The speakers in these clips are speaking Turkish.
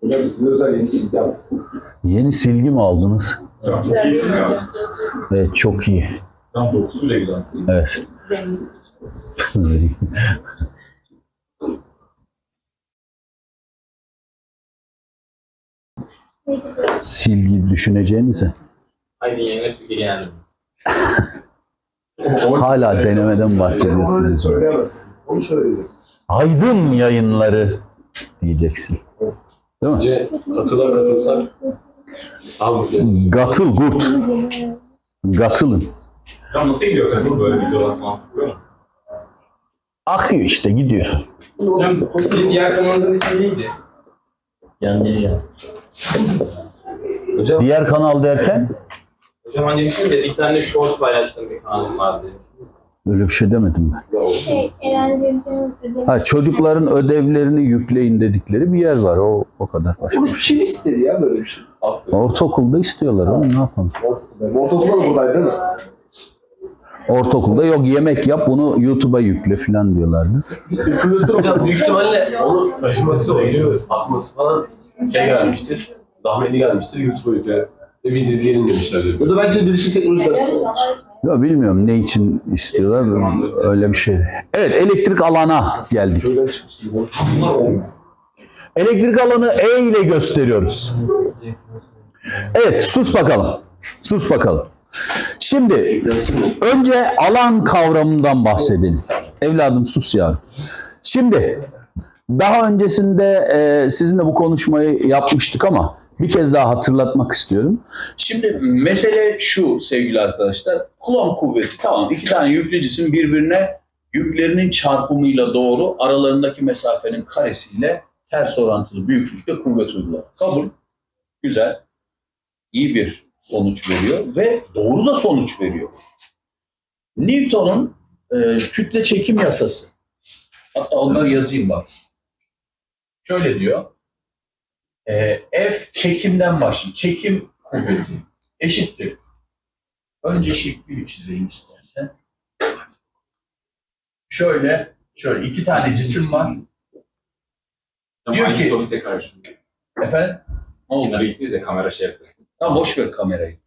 Hocam size özel yeni silgi. Yeni silgi mi aldınız? Hocam çok ya. Evet çok iyi. Tam dokusu bile güzel. Evet. silgi düşüneceğinize Haydi yeni fikir yani. hala denemeden Onu bahsediyorsunuz. söyleyemezsin. Onu şöyle diyeceksin. Aydın yayınları diyeceksin. Değil mi? Önce katılar katılsak abi Gatıl gurt. Gatılın. Hocam nasıl gidiyor kanka böyle videolar falan? Akıyor işte gidiyor. Hocam sizin diğer kanalınızın ismi neydi? Yandıracağım. hocam Diğer kanal derken Hocam hani demiştim de bir tane shorts paylaştığım bir kanalım vardı. Öyle bir şey demedim ben. Şey, Eren vereceğimiz ödevi. Ha, çocukların ödevlerini yükleyin dedikleri bir yer var. O o kadar başka Bunu bir şey. kim istedi ya böyle bir şey? Ortaokulda istiyorlar onu ne yapalım? Nasıl? Ortaokulda da buradaydı değil mi? Ortaokulda yok yemek yap bunu YouTube'a yükle falan diyorlardı. Influencer hocam büyük ihtimalle onu taşıması, oyunu atması falan şey gelmiştir. Zahmetli gelmiştir YouTube'a yükle. Ve biz izleyelim demişler. Burada bence bilişim teknoloji dersi. Ya bilmiyorum ne için istiyorlar öyle bir şey. Evet elektrik alana geldik. Elektrik alanı E ile gösteriyoruz. Evet sus bakalım. Sus bakalım. Şimdi önce alan kavramından bahsedin. Evladım sus ya. Şimdi daha öncesinde e, sizinle bu konuşmayı yapmıştık ama bir kez daha hatırlatmak istiyorum. Şimdi mesele şu sevgili arkadaşlar. Kulon kuvveti tamam iki tane yüklü cisim birbirine yüklerinin çarpımıyla doğru aralarındaki mesafenin karesiyle ters orantılı büyüklükte kuvvet uygular. Kabul. Güzel. İyi bir sonuç veriyor ve doğru da sonuç veriyor. Newton'un e, kütle çekim yasası. Hatta onları yazayım bak. Şöyle diyor. E, F çekimden başlıyor. Çekim kuvveti eşittir. Önce şekli çizeyim istersen. Şöyle, şöyle iki tane cisim var. Hocam Diyor aynı ki- soru tekrar şimdi. Efendim? Ne oldu? Bunları gittiniz ya kamera şey yaptı. Tamam boş ver kamerayı.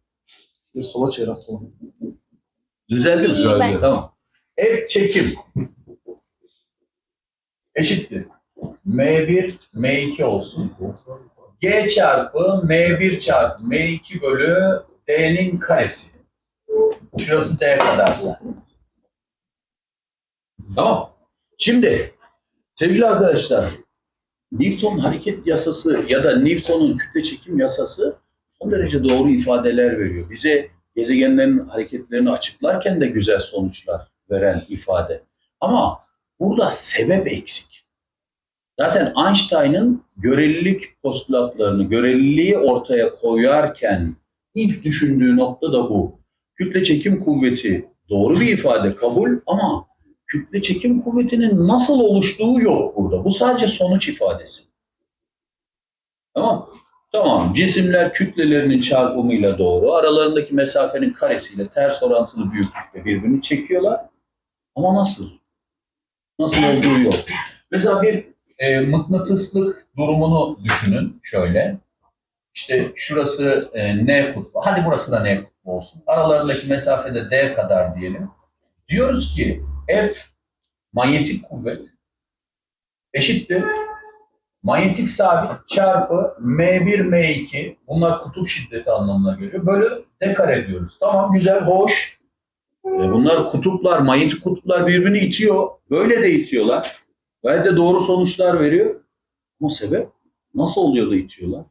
Bir sola çevir aslında. Düzeldi mi? İyi, ben- Tamam. F çekim eşittir. M1, M2 olsun. G çarpı M1 çarpı M2 bölü D'nin karesi. Şurası D kadarsa. Tamam. Şimdi sevgili arkadaşlar Newton hareket yasası ya da Newton'un kütle çekim yasası son derece doğru ifadeler veriyor. Bize gezegenlerin hareketlerini açıklarken de güzel sonuçlar veren ifade. Ama burada sebep eksik. Zaten Einstein'ın görelilik postulatlarını, göreliliği ortaya koyarken ilk düşündüğü nokta da bu. Kütle çekim kuvveti doğru bir ifade kabul ama kütle çekim kuvvetinin nasıl oluştuğu yok burada. Bu sadece sonuç ifadesi. Tamam. Tamam. Cisimler kütlelerinin çarpımıyla doğru, aralarındaki mesafenin karesiyle ters orantılı büyüklükte birbirini çekiyorlar. Ama nasıl? Nasıl olduğu yok. Mesela bir e, mıknatıslık durumunu düşünün şöyle. İşte şurası e, N kutbu. Hadi burası da N kutbu olsun. Aralarındaki mesafede D kadar diyelim. Diyoruz ki F manyetik kuvvet eşittir manyetik sabit çarpı M1 M2 bunlar kutup şiddeti anlamına geliyor. Bölü D kare diyoruz. Tamam güzel hoş. E, bunlar kutuplar, manyetik kutuplar birbirini itiyor. Böyle de itiyorlar. Gayet de doğru sonuçlar veriyor. Ama sebep nasıl oluyor da itiyorlar?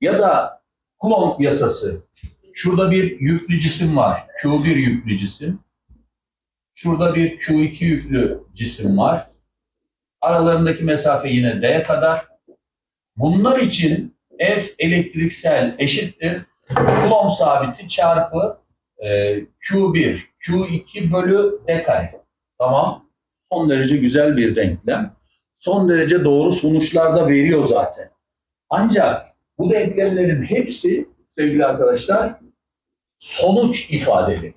Ya da Coulomb yasası. Şurada bir yüklü cisim var. Q1 yüklü cisim. Şurada bir Q2 yüklü cisim var. Aralarındaki mesafe yine D kadar. Bunlar için F elektriksel eşittir. Coulomb sabiti çarpı e, Q1, Q2 bölü D kare. Tamam. Son derece güzel bir denklem. Son derece doğru sonuçlar da veriyor zaten. Ancak bu denklemlerin hepsi sevgili arkadaşlar sonuç ifadeleri.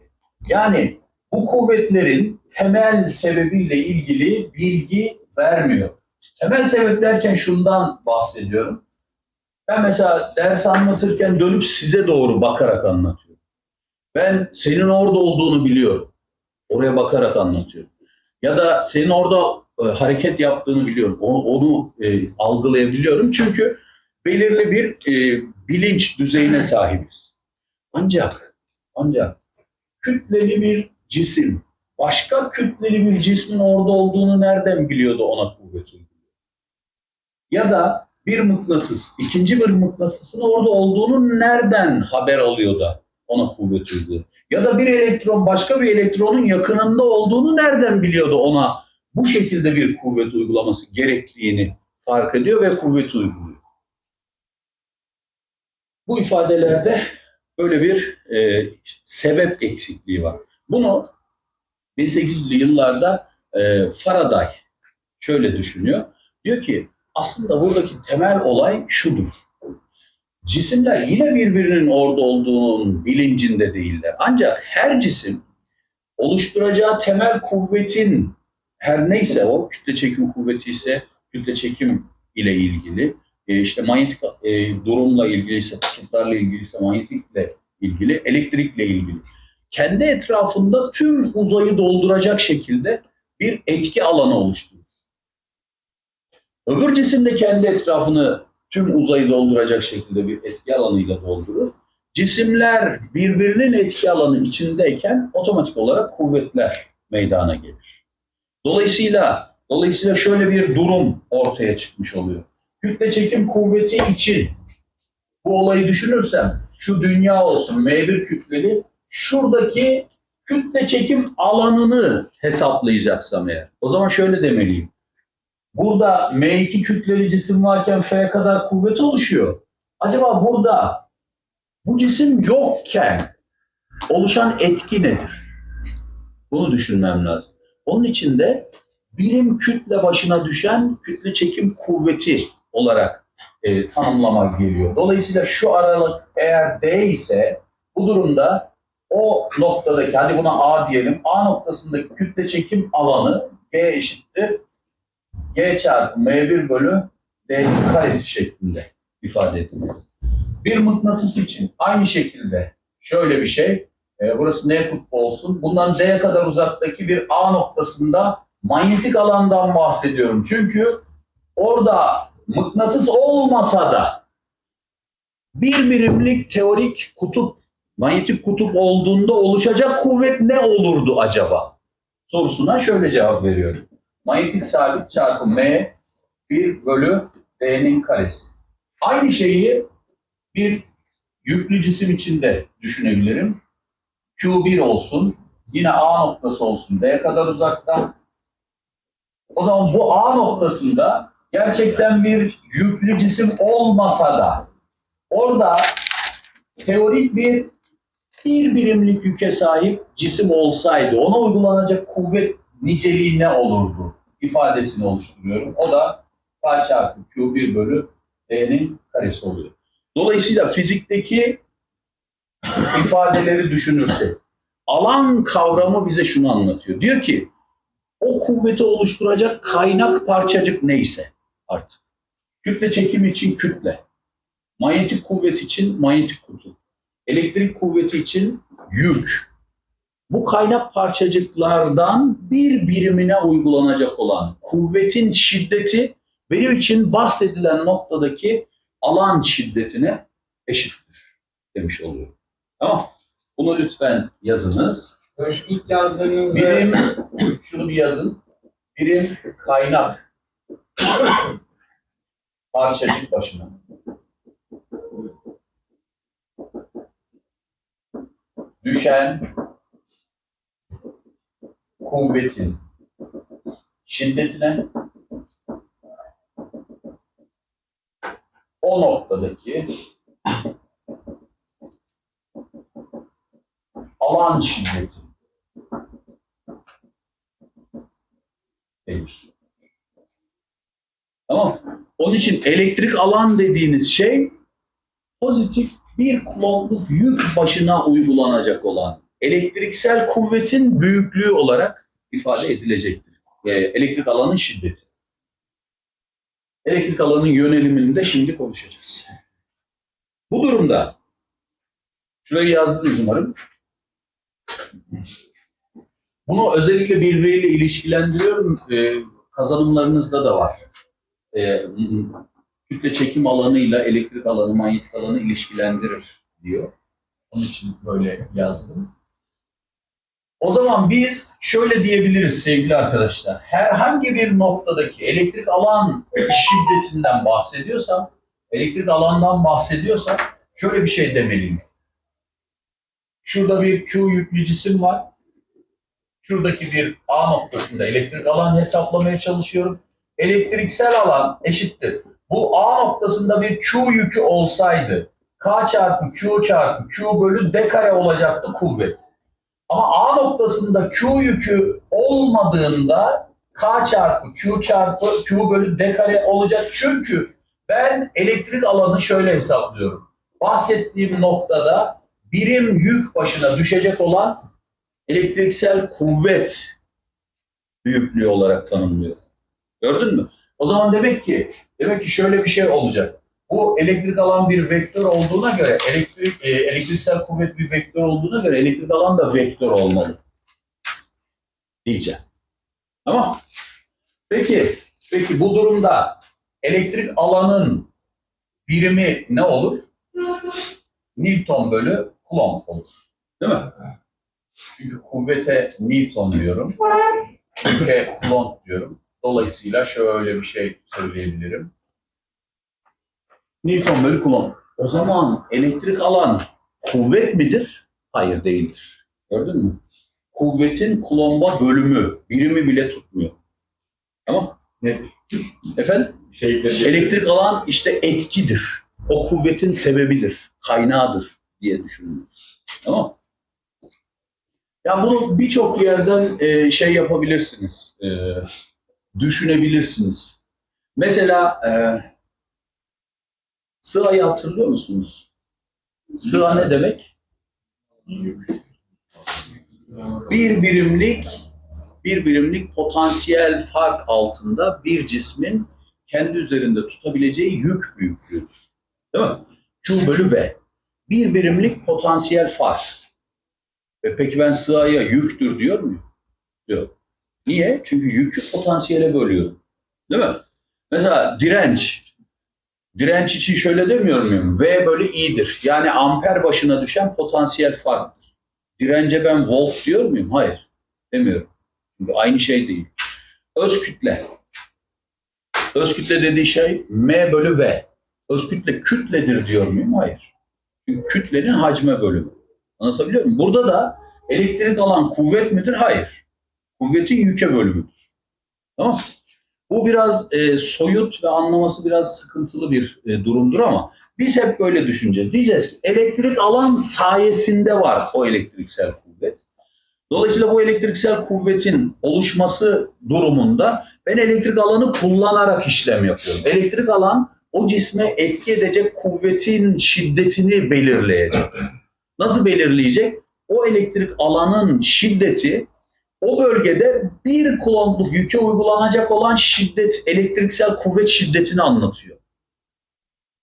Yani bu kuvvetlerin temel sebebiyle ilgili bilgi vermiyor. Temel sebep derken şundan bahsediyorum. Ben mesela ders anlatırken dönüp size doğru bakarak anlatıyorum. Ben senin orada olduğunu biliyorum. Oraya bakarak anlatıyorum. Ya da senin orada e, hareket yaptığını biliyorum. Onu, onu e, algılayabiliyorum. Çünkü belirli bir e, bilinç düzeyine sahibiz. Ancak ancak kütleli bir cisim başka kütleli bir cismin orada olduğunu nereden biliyordu ona kuvvet uyguluyor? Ya da bir mıknatıs ikinci bir mıknatısın orada olduğunu nereden haber alıyor da ona kuvvet uyguluyor? Ya da bir elektron başka bir elektronun yakınında olduğunu nereden biliyordu ona bu şekilde bir kuvvet uygulaması gerektiğini fark ediyor ve kuvvet uyguluyor. Bu ifadelerde böyle bir e, sebep eksikliği var. Bunu 1800'lü yıllarda e, Faraday şöyle düşünüyor. Diyor ki aslında buradaki temel olay şudur. Cisimler yine birbirinin orada olduğunun bilincinde değiller. Ancak her cisim oluşturacağı temel kuvvetin her neyse o kütle çekim kuvveti ise kütle çekim ile ilgili e, işte manyetik e, durumla ilgili ise kutuplarla ilgili ise manyetikle ilgili elektrikle ilgili kendi etrafında tüm uzayı dolduracak şekilde bir etki alanı oluşturur. Öbür cisim de kendi etrafını tüm uzayı dolduracak şekilde bir etki alanıyla doldurur. Cisimler birbirinin etki alanı içindeyken otomatik olarak kuvvetler meydana gelir. Dolayısıyla dolayısıyla şöyle bir durum ortaya çıkmış oluyor. Kütle çekim kuvveti için bu olayı düşünürsem şu dünya olsun M1 kütleli şuradaki kütle çekim alanını hesaplayacaksam eğer. O zaman şöyle demeliyim. Burada M2 kütleli cisim varken F kadar kuvvet oluşuyor. Acaba burada bu cisim yokken oluşan etki nedir? Bunu düşünmem lazım. Onun için de birim kütle başına düşen kütle çekim kuvveti olarak e, tanımlamak geliyor. Dolayısıyla şu aralık eğer D ise bu durumda o noktadaki, hadi buna A diyelim, A noktasındaki kütle çekim alanı G eşittir. G çarpı M1 bölü D'nin karesi şeklinde ifade edilir. Bir mıknatıs için aynı şekilde şöyle bir şey, e, burası N kutbu olsun. Bundan D'ye kadar uzaktaki bir A noktasında manyetik alandan bahsediyorum. Çünkü orada mıknatıs olmasa da bir birimlik teorik kutup, manyetik kutup olduğunda oluşacak kuvvet ne olurdu acaba? Sorusuna şöyle cevap veriyorum. Manyetik sabit çarpı M 1 bölü D'nin karesi. Aynı şeyi bir yüklü cisim içinde düşünebilirim. Q1 olsun, yine A noktası olsun, D kadar uzakta. O zaman bu A noktasında gerçekten bir yüklü cisim olmasa da orada teorik bir bir birimlik yüke sahip cisim olsaydı ona uygulanacak kuvvet niceliği ne olurdu ifadesini oluşturuyorum. O da K çarpı Q1 bölü D'nin karesi oluyor. Dolayısıyla fizikteki ifadeleri düşünürsek alan kavramı bize şunu anlatıyor. Diyor ki o kuvveti oluşturacak kaynak parçacık neyse artık. Kütle çekim için kütle. Manyetik kuvvet için manyetik kutup. Elektrik kuvveti için yük. Bu kaynak parçacıklardan bir birimine uygulanacak olan kuvvetin şiddeti benim için bahsedilen noktadaki alan şiddetine eşittir demiş oluyorum. Tamam. Bunu lütfen yazınız. Şu ilk yazdığınızda Birim, şunu bir yazın. Birim kaynak parçacık başına. Düşen kuvvetin şiddetine o noktadaki alan şiddeti denir. Tamam. Onun için elektrik alan dediğiniz şey pozitif bir kulonluk yük başına uygulanacak olan elektriksel kuvvetin büyüklüğü olarak ifade edilecektir. Ee, elektrik alanın şiddeti. Elektrik alanın yönelimini de şimdi konuşacağız. Bu durumda şurayı yazdınız umarım. Bunu özellikle birbiriyle ilişkilendiriyorum. Ee, kazanımlarınızda da var. Ee, kütle çekim alanıyla elektrik alanı, manyetik alanı ilişkilendirir diyor. Onun için böyle yazdım. O zaman biz şöyle diyebiliriz sevgili arkadaşlar. Herhangi bir noktadaki elektrik alan şiddetinden bahsediyorsam, elektrik alandan bahsediyorsam şöyle bir şey demeliyim. Şurada bir Q yüklü cisim var. Şuradaki bir A noktasında elektrik alan hesaplamaya çalışıyorum. Elektriksel alan eşittir. Bu A noktasında bir Q yükü olsaydı K çarpı Q çarpı Q bölü D kare olacaktı kuvvet. Ama A noktasında Q yükü olmadığında K çarpı Q çarpı Q bölü D kare olacak. Çünkü ben elektrik alanı şöyle hesaplıyorum. Bahsettiğim noktada birim yük başına düşecek olan elektriksel kuvvet büyüklüğü olarak tanımlıyor. Gördün mü? O zaman demek ki demek ki şöyle bir şey olacak. Bu elektrik alan bir vektör olduğuna göre elektrik e, elektriksel kuvvet bir vektör olduğuna göre elektrik alan da vektör olmalı. Diyeceğim. Tamam. Peki, peki bu durumda elektrik alanın birimi ne olur? Newton bölü Coulomb olur. Değil mi? Çünkü kuvvete Newton diyorum. Yükle Coulomb diyorum. Dolayısıyla şöyle bir şey söyleyebilirim. Newton bölü. O zaman elektrik alan kuvvet midir? Hayır değildir. Gördün mü? Kuvvetin Coulomb'a bölümü, birimi bile tutmuyor. Tamam? Ne? Efendim? Şey, Elektrik alan işte etkidir. O kuvvetin sebebidir, kaynağıdır diye düşünülür. Tamam Ya bunu birçok yerden e, şey yapabilirsiniz, e, düşünebilirsiniz. Mesela e, SİHA'yı hatırlıyor musunuz? SİHA ne demek? Bir birimlik bir birimlik potansiyel fark altında bir cismin kendi üzerinde tutabileceği yük büyüklüğüdür. Değil mi? Q bölü V. Bir birimlik potansiyel fark. E peki ben sığaya yüktür diyor muyum? Diyor. Niye? Çünkü yükü potansiyele bölüyorum. Değil mi? Mesela direnç. Direnç için şöyle demiyor muyum? V bölü I'dir. Yani amper başına düşen potansiyel farktır. Dirence ben volt diyor muyum? Hayır. Demiyorum. Çünkü aynı şey değil. Öz kütle. Öz kütle dediği şey M bölü V. Öz kütle kütledir diyor muyum? Hayır. Çünkü kütlenin hacme bölümü. Anlatabiliyor muyum? Burada da elektrik alan kuvvet midir? Hayır. Kuvvetin yüke bölümüdür. Tamam Bu biraz e, soyut ve anlaması biraz sıkıntılı bir e, durumdur ama biz hep böyle düşüneceğiz. Diyeceğiz ki elektrik alan sayesinde var o elektriksel kuvvet. Dolayısıyla bu elektriksel kuvvetin oluşması durumunda ben elektrik alanı kullanarak işlem yapıyorum. Elektrik alan o cisme etki edecek kuvvetin şiddetini belirleyecek. Nasıl belirleyecek? O elektrik alanın şiddeti o bölgede bir kulombluk yüke uygulanacak olan şiddet, elektriksel kuvvet şiddetini anlatıyor.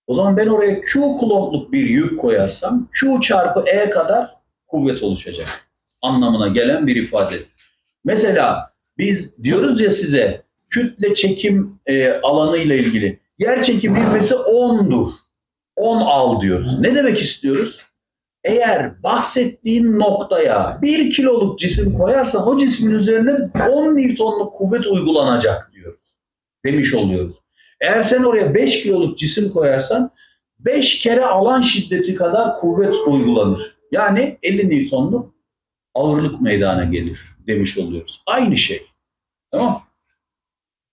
O zaman ben oraya Q kulombluk bir yük koyarsam Q çarpı E kadar kuvvet oluşacak anlamına gelen bir ifade. Mesela biz diyoruz ya size kütle çekim e, alanı ile ilgili yer çekim ivmesi 10'dur. 10 al diyoruz. Ne demek istiyoruz? Eğer bahsettiğin noktaya 1 kiloluk cisim koyarsan o cismin üzerine 10 Newton'luk kuvvet uygulanacak diyoruz. Demiş oluyoruz. Eğer sen oraya 5 kiloluk cisim koyarsan 5 kere alan şiddeti kadar kuvvet uygulanır. Yani 50 Newton'luk ağırlık meydana gelir demiş oluyoruz. Aynı şey. Tamam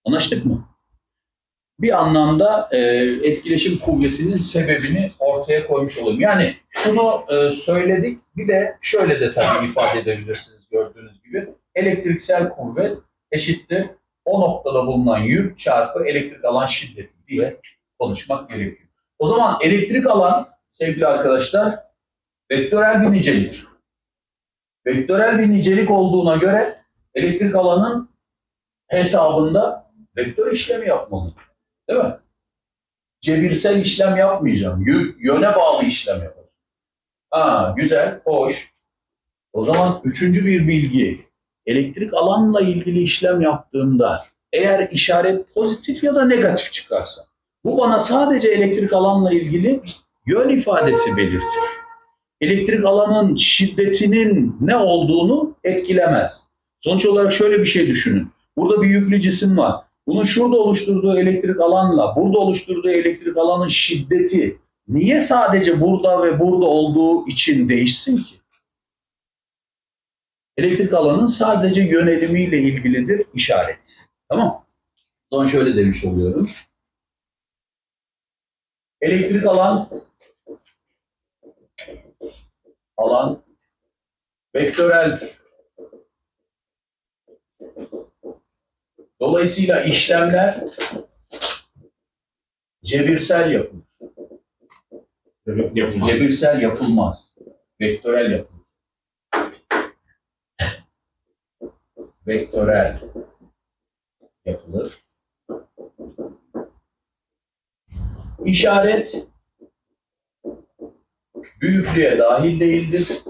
Anlaştık mı? Bir anlamda e, etkileşim kuvvetinin sebebini ortaya koymuş olalım. Yani şunu e, söyledik, bir de şöyle de tabii ifade edebilirsiniz gördüğünüz gibi. Elektriksel kuvvet eşittir o noktada bulunan yük çarpı elektrik alan şiddeti diye konuşmak gerekiyor. O zaman elektrik alan sevgili arkadaşlar vektörel bir nicelik. Vektörel bir nicelik olduğuna göre elektrik alanın hesabında vektör işlemi yapmalı. Değil mi? cebirsel işlem yapmayacağım. Yö- yöne bağlı işlem yapacağım. Ha, güzel, hoş. O zaman üçüncü bir bilgi. Elektrik alanla ilgili işlem yaptığımda eğer işaret pozitif ya da negatif çıkarsa bu bana sadece elektrik alanla ilgili yön ifadesi belirtir. Elektrik alanın şiddetinin ne olduğunu etkilemez. Sonuç olarak şöyle bir şey düşünün. Burada bir yüklü cisim var. Bunun şurada oluşturduğu elektrik alanla burada oluşturduğu elektrik alanın şiddeti niye sadece burada ve burada olduğu için değişsin ki? Elektrik alanın sadece yönelimiyle ilgilidir işaret. Tamam. O zaman şöyle demiş oluyorum. Elektrik alan alan vektöreldir. Dolayısıyla işlemler cebirsel yapılır. Yapılmaz. Cebirsel yapılmaz. Vektörel yapılır. Vektörel yapılır. İşaret büyüklüğe dahil değildir.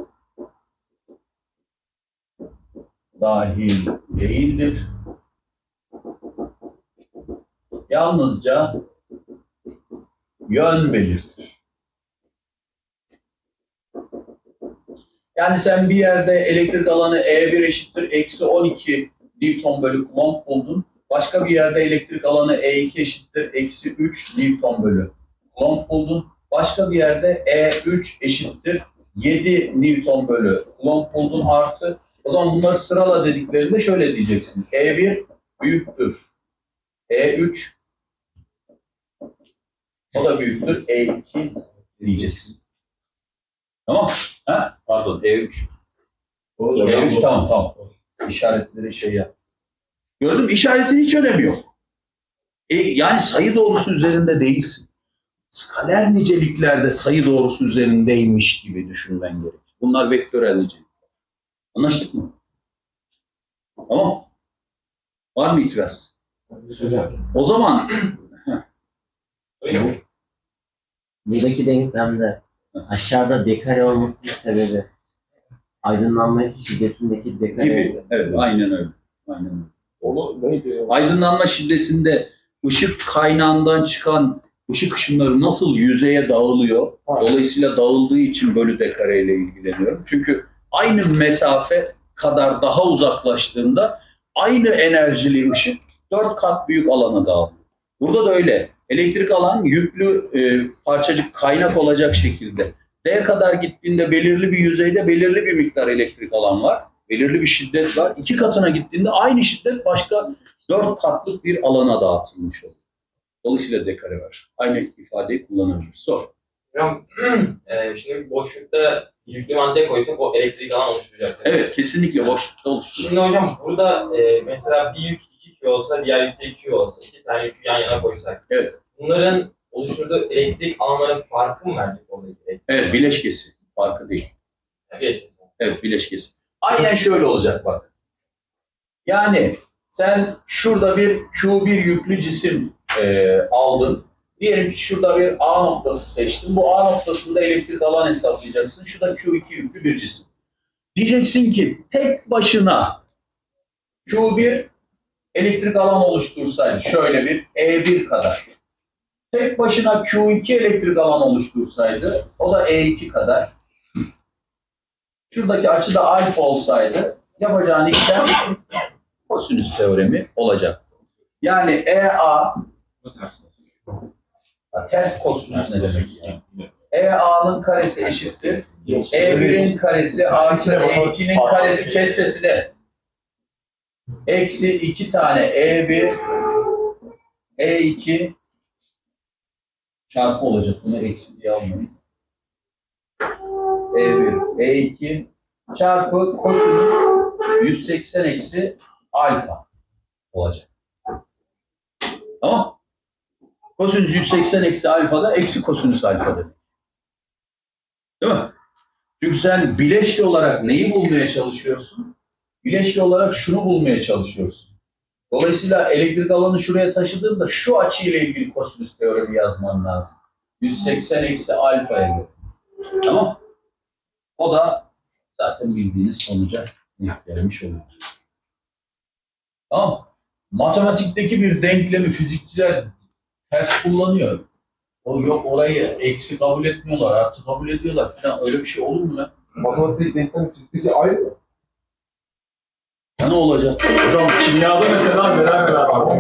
Dahil değildir. Yalnızca yön belirtir. Yani sen bir yerde elektrik alanı E1 eşittir eksi 12 Newton bölü Coulomb buldun. Başka bir yerde elektrik alanı E2 eşittir eksi 3 Newton bölü Coulomb buldun. Başka bir yerde E3 eşittir 7 Newton bölü Coulomb buldun artı. O zaman bunları sırala dediklerinde şöyle diyeceksin. E1 büyüktür. E3 o da büyüktür. E2 diyeceksin. Tamam. Ha? Pardon E3. E3 tamam tamam. İşaretleri şey yap. Gördün mü? İşaretin hiç önemi yok. E, yani sayı doğrusu üzerinde değilsin. Skaler niceliklerde sayı doğrusu üzerindeymiş gibi düşünmen gerek. Bunlar vektörel nicelik. Anlaştık mı? Tamam. Var mı itiraz? O zaman Buradaki denklemde aşağıda dekare olmasının sebebi aydınlanma şiddetindeki dekare gibi. Evet, aynen öyle. Aynen öyle. Onu neydi ya? Aydınlanma şiddetinde ışık kaynağından çıkan ışık ışınları nasıl yüzeye dağılıyor? Dolayısıyla dağıldığı için bölü dekare ile ilgileniyorum. Çünkü aynı mesafe kadar daha uzaklaştığında aynı enerjili ışık dört kat büyük alana dağılıyor. Burada da öyle. Elektrik alan yüklü e, parçacık kaynak olacak şekilde D kadar gittiğinde belirli bir yüzeyde belirli bir miktar elektrik alan var. Belirli bir şiddet var. İki katına gittiğinde aynı şiddet başka dört katlık bir alana dağıtılmış oluyor. Dolayısıyla dekare var. Aynı ifadeyi kullanabilir. Sor. Hocam e, şimdi boşlukta yüklü madde koysak o elektrik alan oluşturacak. Evet, kesinlikle boşlukta oluşturur. Şimdi hocam burada e, mesela bir yük 2Q olsa diğer yük de 2Q olsa iki tane yükü yan yana koysak. Evet. Bunların oluşturduğu elektrik alanların farkı mı verecek oradaki elektrik? Evet, bileşkesi. Farkı değil. Yani geçin. Evet, bileşkesi. Aynen şöyle olacak bak. Yani sen şurada bir Q1 yüklü cisim e, aldın. Diyelim ki şurada bir A noktası seçtin. Bu A noktasında elektrik alan hesaplayacaksın. Şurada Q2 yüklü bir cisim. Diyeceksin ki tek başına Q1 elektrik alan oluştursaydı şöyle bir E1 kadar. Tek başına Q2 elektrik alan oluştursaydı o da E2 kadar. Şuradaki açı da alfa olsaydı yapacağın işlem kosinüs teoremi olacak. Yani EA ters. kosinüs ne demek yani? EA'nın karesi eşittir. E1'in karesi artı E2'nin karesi kessesine. Eksi 2 tane E1 E2 çarpı olacak. Bunu eksi diye almayın. E1 E2 çarpı kosinüs 180 eksi alfa olacak. Tamam. Kosinüs 180 eksi alfa da eksi kosinüs alfa demek. Değil mi? Çünkü sen bileşke olarak neyi bulmaya çalışıyorsun? Bileşke olarak şunu bulmaya çalışıyorsun. Dolayısıyla elektrik alanı şuraya taşıdığında şu açıyla ilgili kosinüs teoremi yazman lazım. 180 eksi alfaya göre. Tamam. O da zaten bildiğiniz sonuca gelmiş oluyor. Tamam. Matematikteki bir denklemi fizikçiler ters kullanıyor. O yok orayı eksi kabul etmiyorlar, artı kabul ediyorlar falan. Öyle bir şey olur mu ya? Matematik denklem fizikteki aynı mı? Ya ne olacak? Hocam kimyada mesela neler neler var.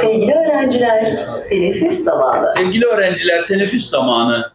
Sevgili öğrenciler, teneffüs zamanı. Sevgili öğrenciler teneffüs zamanı.